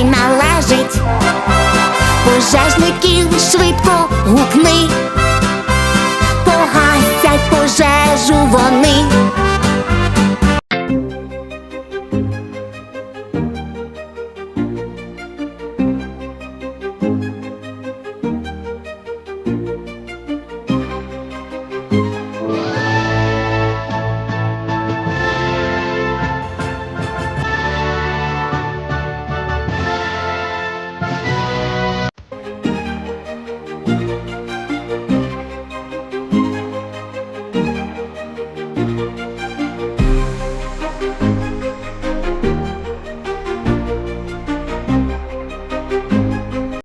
animado